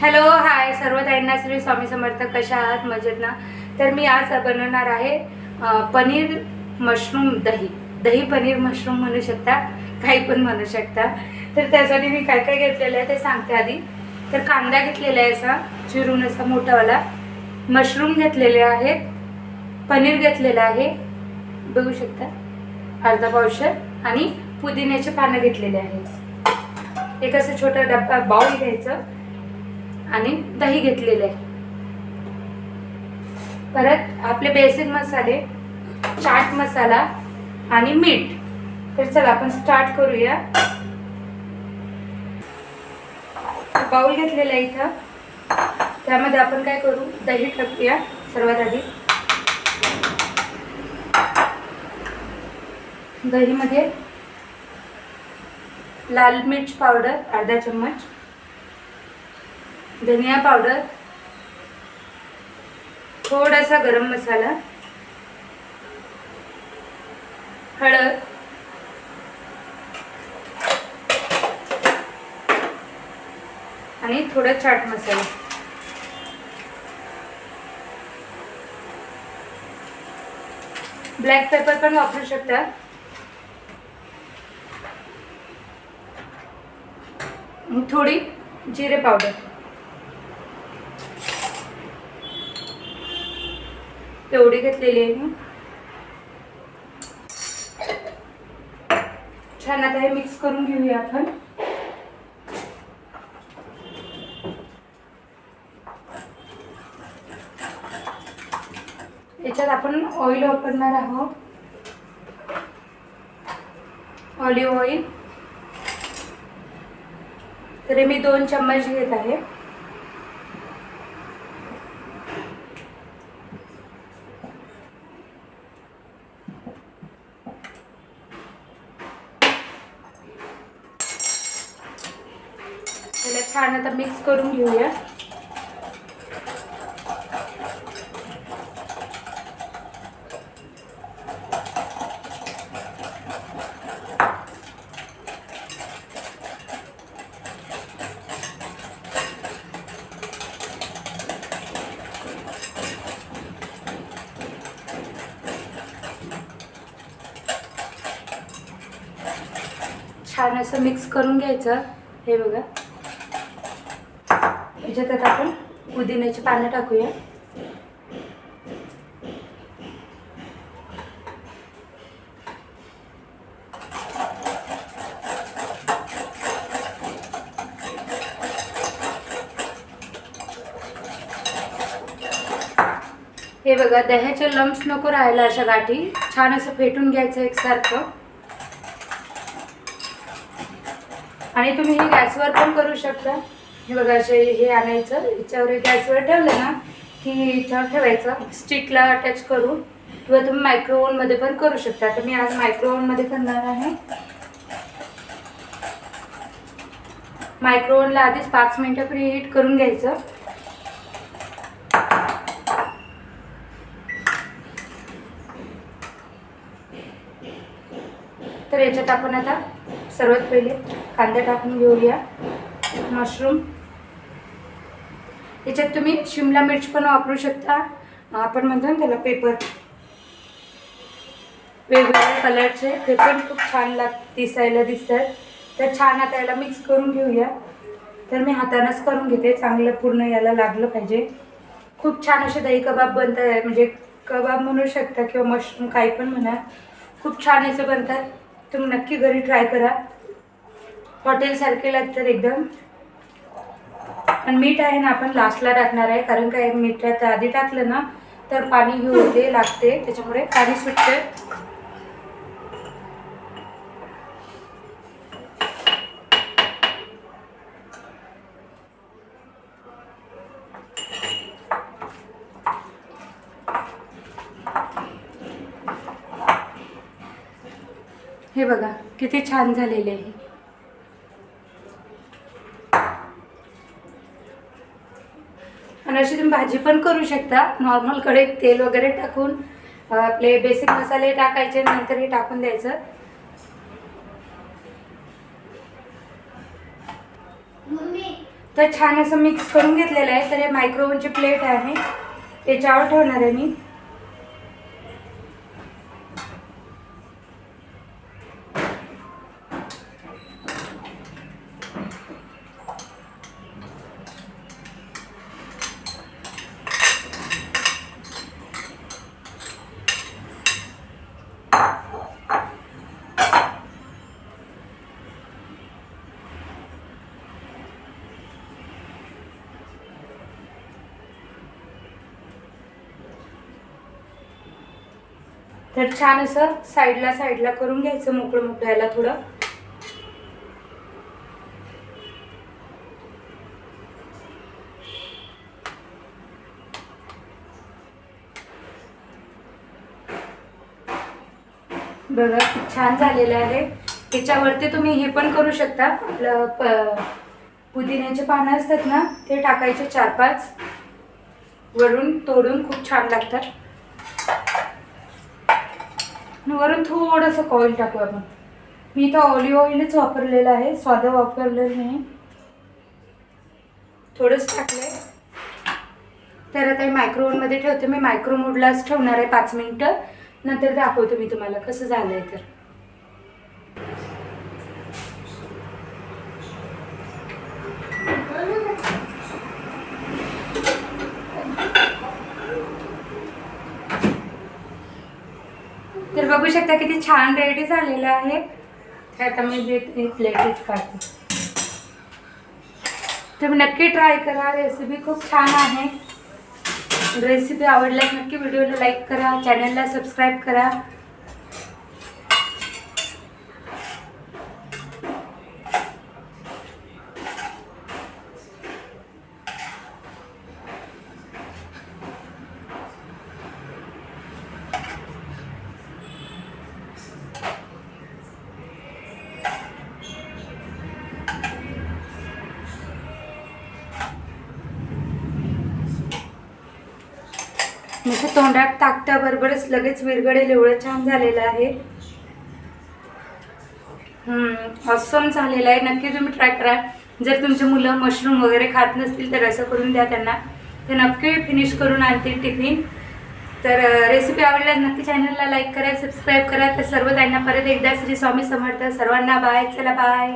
Hello hi सर्व ताईंना श्री स्वामी समर्थ. कशा आहात? मजेत ना? तर मी आज बनवणार आहे पनीर मशरूम दही. दही पनीर मशरूम म्हणू शकता काही पण म्हणू शकता. तर त्यासाठी मी काय काय घेतलेलं आहे ते सांगते आधी. तर कांदा घेतलेला आहे असा चिरून असा मोठावाला. मशरूम घेतलेले आहेत. पनीर घेतलेलं आहे. बघू शकता. अर्धा पावशर. आणि पुदिन्याचे पानं घेतलेले आहेत. एक असं छोटा डब्बा बाऊल घ्यायचं. आणि दही घेतलेलं आहे. परत आपले बेसिक मसाले चाट मसाला आणि मीठ. तर चला आपण स्टार्ट करूया. बाउल घेतलेला आहे इथं. त्यामध्ये आपण काय करू? दही टाकूया सर्वात आधी. दहीमध्ये लाल मिर्च पावडर अर्धा चम्मच. धनिया पावडर थोडासा गरम मसाला हळद आणि थोडा चाट मसाला. ब्लॅक पेपर पण वापरू शकता. थोडी जिरे पावडर. एवढी घेतलेली आहे. मी छान आता हे मिक्स करून घेऊया आपण. याच्यात आपण ऑइल वापरणार आहोत. ऑलिव्ह ऑइल तरी मी दोन चम्मच घेत आहे. छान आता मिक्स करून घेऊया. छान असं मिक्स करून घ्यायचं. हे बघा. याच्यात त्यात आपण पुदिन्याची पानं टाकूया. हे बघा दह्याचे लम्स नको राहायला अशा गाठी. छान असं फेटून घ्यायचं एकसारखं. आणि तुम्ही हे गॅसवर पण करू शकता. हे बघा असे हे आणायचं. याच्यावर गॅसवर ठेवलं ना की इथं ठेवायचं. स्टिकला अटॅच करून किंवा तुम्ही मायक्रोओनमध्ये पण करू शकता. तर मी आज मायक्रोओनमध्ये करणार आहे. मायक्रो आधीच पाच मिनिटं प्री हीट करून घ्यायचं. तर याच्यात आपण आता सर्वात पहिले कांदा टाकून घेऊया. मशरूम याच्यात तुम्ही शिमला मिर्च पण वापरू शकता. आपण म्हणतो ना त्याला पेपर वेगवेगळ्या कलरचे ते पण खूप छान लाग दिसायला दिसतात. तर छान आता याला मिक्स करून घेऊया. तर मी हातानंच करून घेते. चांगलं पूर्ण याला लागलं पाहिजे. खूप छान असे दही कबाब बनतात. म्हणजे कबाब म्हणू शकता किंवा मशरूम काही पण म्हणा. खूप छान याचं बनतात. तुम्ही नक्की घरी ट्राय करा. हॉटेलसारखे लागतात एकदम. पण मीठ आहे ना आपण लास्टला टाकणार आहे. कारण काय मीठात आधी टाकलं ना तर पाणी हे होते लागते. त्याच्यामुळे पाणी सुटते हे बघा किती छान झालेले आहे. अशी तुम्ही भाजी पण करू शकता. नॉर्मल कढईत तेल वगैरे टाकून आपले बेसिक मसाले टाकायचे नंतर हे टाकून द्यायचं. तर छान असं मिक्स करून घेतलेलं आहे. तर हे मायक्रोवेव्हची प्लेट आहे. त्याच्यावर ठेवणार आहे मी. तर छान असं साईडला साईडला करून घ्यायचं मोकळं मोकळं याला थोडं. बघा छान झालेलं आहे. त्याच्यावरती तुम्ही हे पण करू शकता. आपलं प पुदिन्याचे पानं असतात ना ते टाकायचे चार पाच. वरून तोडून खूप छान लागतात. आणि वरून थोडंसं ऑइल टाकू आपण. मी इथं ऑलिव्ह ऑइलच वापरलेलं आहे साधं वापरलेलं नाही. थोडंच टाकलंय. तर आता हे मायक्रोवेव्हमध्ये ठेवते. मी मायक्रोमोडलाच ठेवणार आहे पाच मिनटं. नंतर दाखवतो मी तुम्हाला कसं झालं आहे तर. बघू शकता किती छान रेडी झालेलं आहे. ते आता मी प्लेटच काढते. तुम्ही नक्की ट्राय करा. रेसिपी खूप छान आहे. रेसिपी आवडल्यास नक्की व्हिडिओला लाईक करा. चॅनलला सबस्क्राईब करा. म्हणजे तोंडात टाकत्याबरोबरच लगेच विरगडेल एवढं छान झालेलं आहे. ऑसम झालेलं आहे. नक्की तुम्ही ट्राय करा. जर तुमची मुलं मशरूम वगैरे खात नसतील तर असं करून द्या त्यांना. ते नक्की फिनिश करून आणतील टिफिन तर रेसिपी आवडल्यास नक्की चॅनलला लाईक करा सबस्क्राईब करा. तर सर्व त्यांना परत एकदा श्री स्वामी समर्थ. सर्वांना बाय चला बाय